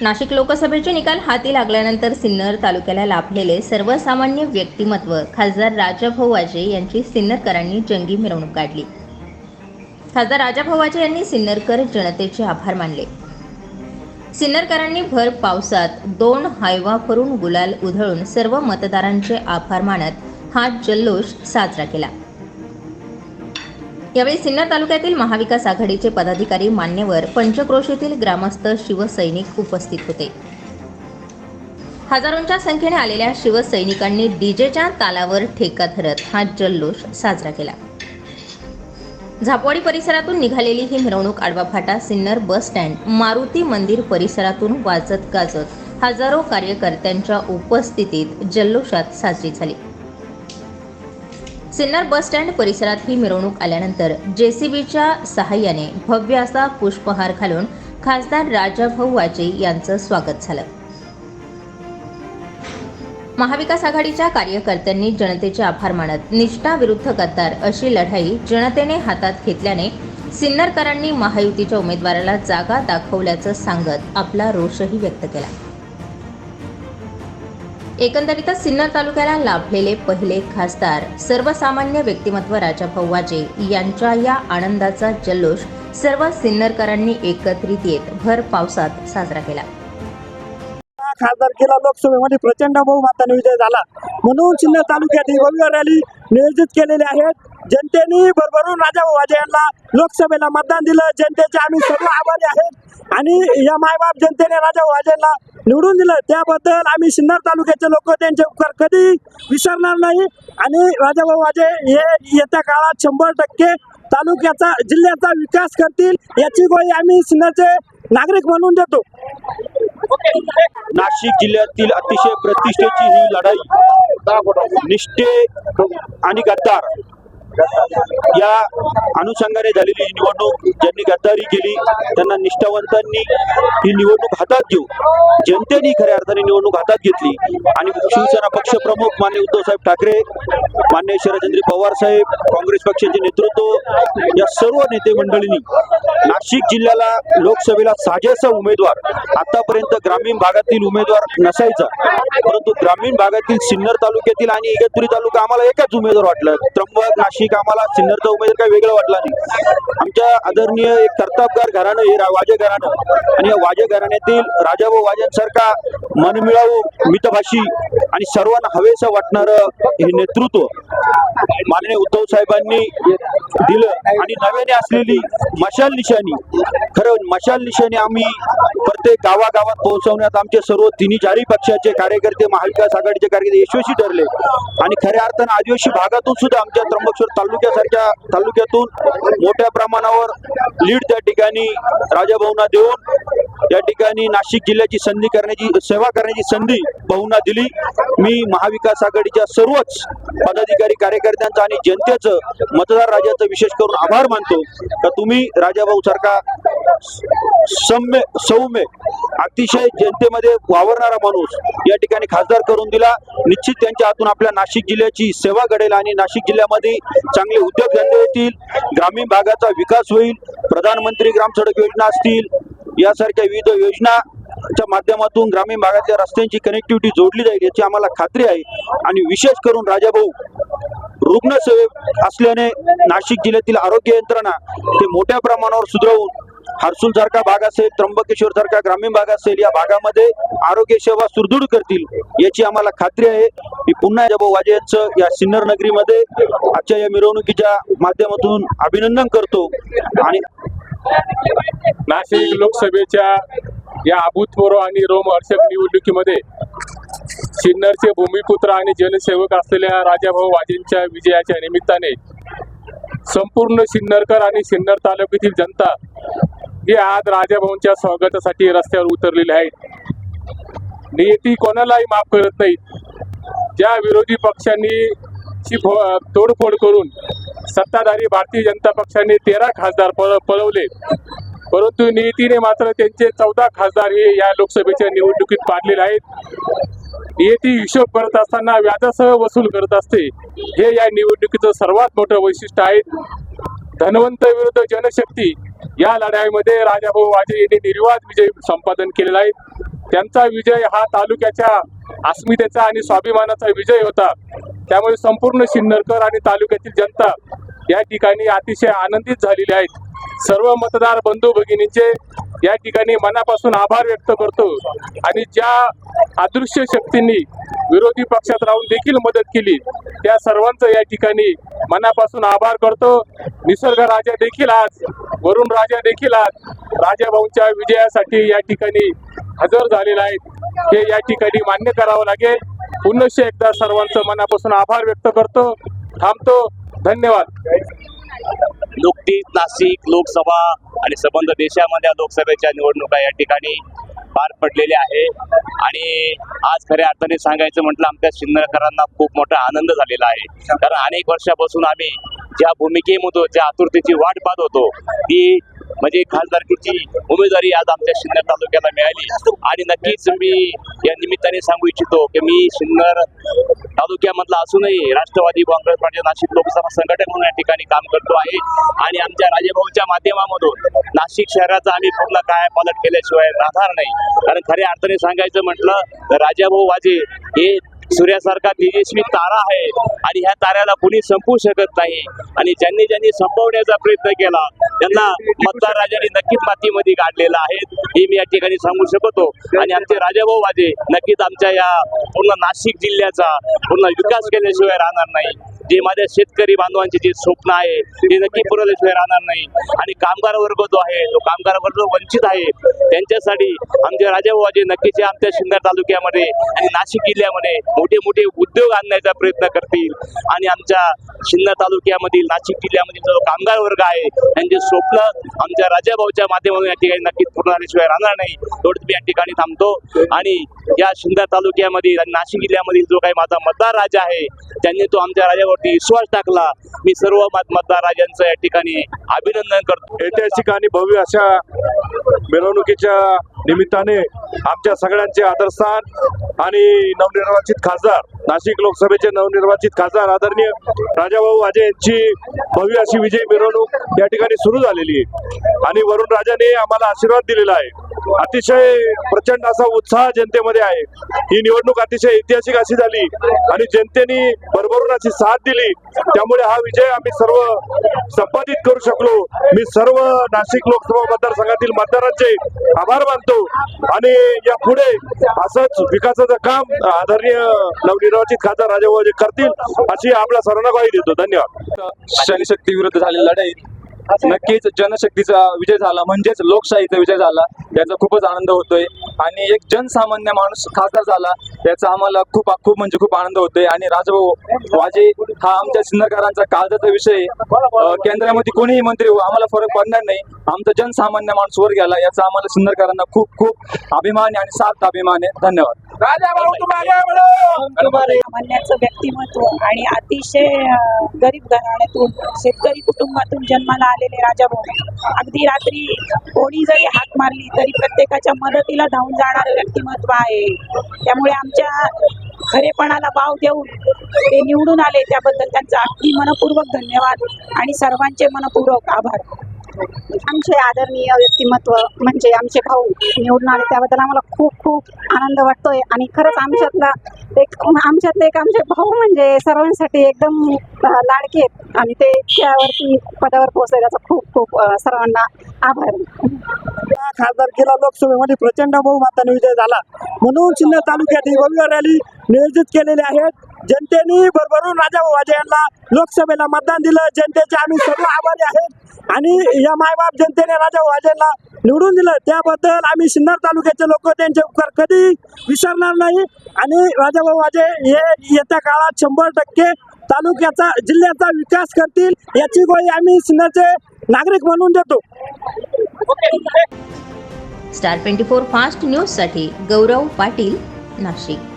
नाशिक लोकसभेचे निकाल हाती लागल्यानंतर सिन्नर तालुक्याला लाभलेले सर्वसामान्य व्यक्तिमत्व खासदार राजाभाऊ वाजे यांची सिन्नरकरांनी जंगी मिरवणूक काढली. खासदार राजाभाऊ वाजे यांनी सिन्नरकर जनतेचे आभार मानले. सिन्नरकरांनी भर पावसात दोन हायवा करून गुलाल उधळून सर्व मतदारांचे आभार मानत हा जल्लोष साजरा केला. यावेळी सिन्नर तालुक्यातील महाविकास आघाडीचे पदाधिकारी मान्यवर पंचक्रोशीतील ग्रामस्थ शिवसैनिक उपस्थित होते. हजारोंच्या संख्येने आलेल्या शिवसैनिकांनी डीजेच्या तालावर ठेका धरत हा जल्लोष साजरा केला. झापवाडी परिसरातून निघालेली ही मिरवणूक आडवा फाटा सिन्नर बस स्टँड मारुती मंदिर परिसरातून वाजत गाजत हजारो कार्यकर्त्यांच्या उपस्थितीत जल्लोषात साजरी झाली. सिन्नर बस स्टँड परिसरात ही मिरवणूक आल्यानंतर जेसीबीच्या सहाय्याने भव्य असा पुष्पहार घालून खासदार राजाभाऊ वाजे यांचं स्वागत झालं. महाविकास आघाडीच्या कार्यकर्त्यांनी जनतेचे आभार मानत निष्ठा विरुद्ध गद्दार अशी लढाई जनतेने हातात घेतल्याने सिन्नरकरांनी महायुतीच्या उमेदवाराला जागा दाखवल्याचं सांगत आपला रोषही व्यक्त केला. एकंदरीतच सिन्नर तालुक्याला लाभलेले पहिले खासदार सर्वसामान्य व्यक्तिमत्व राजाभाऊ वाजे यांच्या या आनंदाचा जल्लोष सर्व सिन्नरकरांनी एकत्रित येत भर पावसात साजरा केला. खासदारकीला लोकसभेमध्ये प्रचंड बहुमताने विजय झाला. म्हणून सिन्नर तालुक्यात ही भव्य रॅली नियोजित केलेली आहेत जनतेने भरभरून राजाभाऊ वाजे यांना लोकसभेला मतदान दिलं. जनतेचे आम्ही सर्व आभारी आहेत. आणि या मायबाप जनतेने राजाभाऊ वाजेंना निवडून दिलं. त्याबद्दल आम्ही सिन्नर तालुक्याचे लोक त्यांचे उपकार कधी विसरणार नाही. आणि राजाभाऊ वाजे हे येत्या काळात शंभर टक्के तालुक्याचा जिल्ह्याचा विकास करतील याची ग्वाही आम्ही सिन्नरचे नागरिक म्हणून देतो. नाशिक जिल्ह्यातील अतिशय प्रतिष्ठेची ही लढाई निष्ठे आणि गद्दार या अनुषंगाने झालेली ही निवडणूक ज्यांनी गद्दारी केली त्यांना निष्ठावंतांनी ही निवडणूक हातात घेऊ जनतेने खऱ्या अर्थाने निवडणूक हातात घेतली. आणि शिवसेना पक्षप्रमुख मान्य उद्धवसाहेब ठाकरे मान्य शरदचंद्र पवार साहेब काँग्रेस पक्षाचे नेतृत्व या सर्व नेते मंडळींनी नाशिक जिल्ह्याला लोकसभेला साजेसा उमेदवार आतापर्यंत ग्रामीण भागातील उमेदवार नसायचा परंतु ग्रामीण भागातील सिन्नर तालुक्यातील आणि इगतपुरी तालुका आम्हाला एकच उमेदवार वाटलं त्र्यंबक नाशिक आम्हाला सिन्नरचा उमेदवार काही वेगळं वाटला नाही. आमच्या आदरणीय एक कर्तबगार घराणं हे वाजे घराणं. आणि या वाजे घराण्यातील राजाभाऊ वाजेंसारखा मनमिळावू मितभाषी आणि सर्वांना हवेसं वाटणारं हे नेतृत्व माननीय उद्धव साहेबांनी दिलं. आणि नव्याने असलेली मशाल निशाणी खरं म्हणजे मशाल निशाणी आम्ही प्रत्येक गावागावात पोहोचवण्यात आमचे सर्व तिन्ही चारही पक्षाचे कार्यकर्ते महाविकास आघाडीचे कार्यकर्ते यशस्वी ठरले. आणि खऱ्या अर्थानं आदिवासी भागातून सुद्धा आमच्या त्र्यंबकेश्वर तालुक्यासारख्या तालुक्यातून मोठ्या प्रमाणावर लीड त्या ठिकाणी राजाभाऊंना देऊन या ठिकाणी नाशिक जिल्ह्याची संधी करण्याची सेवा करण्याची संधी बहुना दिली. मी महाविकास आघाडीच्या सर्वच पदाधिकारी कार्यकर्त्यांचा आणि जनतेचं मतदार राजाचं विशेष करून आभार मानतो. का तुम्ही राजाभाऊ सारखा सौम्य सौम्य अतिशय जनतेमध्ये वावरणारा माणूस या ठिकाणी खासदार करून दिला. निश्चित त्यांच्या हातून आपल्या नाशिक जिल्ह्याची सेवा घडेल आणि नाशिक जिल्ह्यामध्ये चांगले उद्योगधंदे येतील ग्रामीण भागाचा विकास होईल प्रधानमंत्री ग्राम सडक योजना असतील यासारख्या विविध योजनाच्या माध्यमातून ग्रामीण भागातल्या रस्त्यांची कनेक्टिव्हिटी जोडली जाईल याची आम्हाला खात्री आहे. आणि विशेष करून राजाभाऊ रुग्णसेवक असल्याने नाशिक जिल्ह्यातील आरोग्य यंत्रणा ते मोठ्या प्रमाणावर सुधारवून हर्सुल सारखा भाग असेल त्र्यंबकेश्वर सारखा ग्रामीण भाग असेल या भागामध्ये आरोग्य सेवा सुदृढ करतील याची आम्हाला खात्री आहे. मी पुन्हा जबो वाजे यांचं या सिन्नर नगरीमध्ये आजच्या या मिरवणुकीच्या माध्यमातून अभिनंदन करतो. आणि नाशिक लोकसभेच्या या अभूतपूर्व आणि रोमहर्षक निवडणुकीमध्ये सिन्नरचे भूमिपुत्र आणि जनसेवक असलेल्या राजाभाऊ वाजेंच्या विजयाच्या निमित्ताने संपूर्ण सिन्नरकर आणि सिन्नर तालुक्यातील जनता हे आज राजाभाऊंच्या स्वागतासाठी रस्त्यावर उतरलेले आहेत. नियती कोणालाही माफ करत नाहीत. ज्या विरोधी पक्षांनी ची फो- तोडफोड करून सत्ताधारी भारतीय जनता पक्षाने तेरा खासदार पळ पळवले. परंतु नियतीने मात्र त्यांचे चौदा खासदार हे या लोकसभेच्या निवडणुकीत पाडलेले आहेत. नियती हिशोब करत असताना व्याजासह वसूल करत असते. हे या निवडणुकीचं सर्वात मोठं वैशिष्ट्य आहे. धनवंत विरुद्ध जनशक्ती या लढाईमध्ये राजाभाऊ वाजे यांनी निर्वाद विजय संपादन केलेला आहे. त्यांचा विजय हा तालुक्याच्या अस्मितेचा आणि स्वाभिमानाचा विजय होता. त्यामुळे संपूर्ण सिन्नरकर आणि तालुक्यातील जनता या ठिकाणी अतिशय आनंदित झालेली आहेत. सर्व मतदार बंधू भगिनींचे या ठिकाणी मनापासून आभार व्यक्त करतो. आणि ज्या अदृश्य शक्तींनी विरोधी पक्षात राहून देखील मदत केली. त्या सर्वांचं या ठिकाणी मनापासून आभार करतो. निसर्ग राजा देखील आज वरुण राजा देखील आज राजाभाऊंच्या विजयासाठी या ठिकाणी हजर झालेला आहेत. हे या ठिकाणी मान्य करावं लागेल. पुनश्च एकदा सर्वांचं मनापासून आभार व्यक्त करतो. थांबतो. धन्यवाद. नुकतीच नाशिक लोकसभा आणि संबंध देशामध्ये लोकसभेच्या निवडणुका या ठिकाणी पार पडलेले आहे. आणि आज खऱ्या अर्थाने सांगायचं म्हटलं आमच्या सिन्नरकरांना खूप मोठा आनंद झालेला आहे. कारण अनेक वर्षापासून आम्ही ज्या भूमिकेमधून ज्या आतुरतेची वाट पाहत होतो ती म्हणजे खासदारकीची उमेदवारी आज आमच्या सिन्नर तालुक्याला मिळाली. आणि नक्कीच मी या निमित्ताने सांगू इच्छितो की मी सिन्नर तालुक्यामधला असूनही राष्ट्रवादी काँग्रेस पार्टी नाशिक लोकसभा संघटक म्हणून या ठिकाणी काम करतो आहे. आणि आमच्या राजेभाऊच्या माध्यमामधून नाशिक शहराचा आम्ही पूर्ण काय पालट केल्याशिवाय राहणार नाही. कारण खऱ्या अर्थाने सांगायचं म्हटलं तर राजाभाऊ वाजे हे सूर्यासारखा तेजस्वी तारा आहे आणि ह्या ताऱ्याला कुणी संपवू शकत नाही. आणि ज्यांनी ज्यांनी संपवण्याचा प्रयत्न केला त्यांना मतदार राजाने नक्कीच मातीमध्ये काढलेला आहे. हे मी या ठिकाणी सांगू शकतो. आणि आमचे राजाभाऊ वाजे नक्कीच आमच्या या पूर्ण नाशिक जिल्ह्याचा पूर्ण विकास केल्याशिवाय राहणार नाही. जे माझ्या शेतकरी बांधवांचे जे स्वप्न आहे ते नक्की पुरवल्याशिवाय राहणार नाही. आणि कामगार वर्ग जो आहे तो कामगार वर्ग वंचित आहे त्यांच्यासाठी आमचे राजाभाऊ नक्कीचे नक्कीच आमच्या शिंदर तालुक्यामध्ये आणि नाशिक जिल्ह्यामध्ये मोठे मोठे उद्योग आणण्याचा प्रयत्न करतील. आणि आमच्या सिन्नर तालुक्यामधील नाशिक जिल्ह्यामधील जो कामगार वर्ग आहे त्यांचे स्वप्न आमच्या राजाभाऊच्या माध्यमातून या ठिकाणी नक्कीच पूर्ण झाल्याशिवाय राहणार नाही. तेवढंच मी या ठिकाणी थांबतो. आणि या शिंदर तालुक्यामधील आणि नाशिक जिल्ह्यामधील जो काही माझा मतदार राजा आहे त्यांनी तो आमच्या राजावरती विश्वास टाकला. मी सर्व मत मतदार यांचं या ठिकाणी अभिनंदन करतो. ऐतिहासिक आणि भव्य अशा मिरवणुकीच्या निमित्ताने आमच्या सगळ्यांचे आदरस्थान आणि नवनिर्वाचित खासदार नाशिक लोकसभेचे नवनिर्वाचित खासदार आदरणीय राजाभाऊ वाजे यांची भव्य अशी विजय मिरवणूक या ठिकाणी सुरू झालेली आहे. आणि वरुण राजाने आम्हाला आशीर्वाद दिलेला आहे. अतिशय प्रचंड असा उत्साह जनतेमध्ये आहे. ही निवडणूक अतिशय ऐतिहासिक अशी झाली आणि जनतेने भरभरून अशी साथ दिली. त्यामुळे हा विजय आम्ही सर्व संपादित करू शकलो. मी सर्व नाशिक लोकसभा मतदारसंघातील मतदारांचे आभार मानतो. आणि या पुढे असंच विकासाचं काम आदरणीय नवनिर्वाचित खासदार राजाभाऊ करतील अशी आपल्या सर्वांना ग्वाही देतो. धन्यवाद. शनिशक्ती विरुद्ध झालेली लढाई नक्कीच जनशक्तीचा विजय झाला म्हणजेच लोकशाहीचा विजय झाला याचा खूपच आनंद होतोय. आणि एक जनसामान्य माणूस खासदार झाला याचा आम्हाला खूप खूप म्हणजे खूप आनंद होतोय. आणि राजभाऊ वाजे हा आमच्या सिन्नरकरांचा काळजाचा विषय. केंद्रामध्ये कोणीही मंत्री हो आम्हाला फरक पडणार नाही. आमचा जनसामान्य माणूस वर गेला याचा आम्हाला सिन्नरकरांना खूप खूप अभिमान आहे आणि सार्थ अभिमान आहे. धन्यवाद. सामान्याचं व्यक्तिमत्व आणि अतिशय गरीब घराण्यातून शेतकरी कुटुंबातून जन्माला आलेले राजाभाऊ. अगदी रात्री कोणी जरी हाक मारली तरी प्रत्येकाच्या मदतीला धावून जाणारं व्यक्तिमत्व आहे. त्यामुळे आमच्या खरेपणाला वाव देऊन ते निवडून आले. त्याबद्दल त्यांचा अगदी मनपूर्वक धन्यवाद आणि सर्वांचे मनपूर्वक आभार. आमचे आदरणीय व्यक्तिमत्व म्हणजे आमचे भाऊ निवडून आले त्याबद्दल आम्हाला खूप खूप आनंद वाटतोय. आणि खरंच आमच्यातला एक आमच्यातले एक आमचे भाऊ म्हणजे सर्वांसाठी एकदम लाडके आहेत. आणि ते त्यावरती पदावर पोहोचले त्याचा खूप खूप सर्वांना आभार. खासदार खासदारकीला लोकसभेमध्ये प्रचंड बहुमताने विजय झाला. म्हणून सिन्नर तालुक्यात ही भव्य रॅली नियोजित केलेली आहेत जनतेने भरभरून राजा वाजे यांना लोकसभेला मतदान दिलं. जनतेचे आम्ही सर्व आभारी आहेत. आणि या मायबाप जनतेने राजा वाजेंना निवडून दिलं. त्याबद्दल आम्ही सिन्नर तालुक्याचे लोक त्यांचे उपकार कधी विसरणार नाही. आणि राजाभाऊ वाजे हे येत्या काळात शंभर टक्के तालुक्याचा जिल्ह्याचा विकास करतील याची गोळी आम्ही सिन्नरचे नागरिक म्हणून देतो. स्टार ट्वेंटी फोर फास्ट न्यूजसाठी गौरव पाटील नाशिक.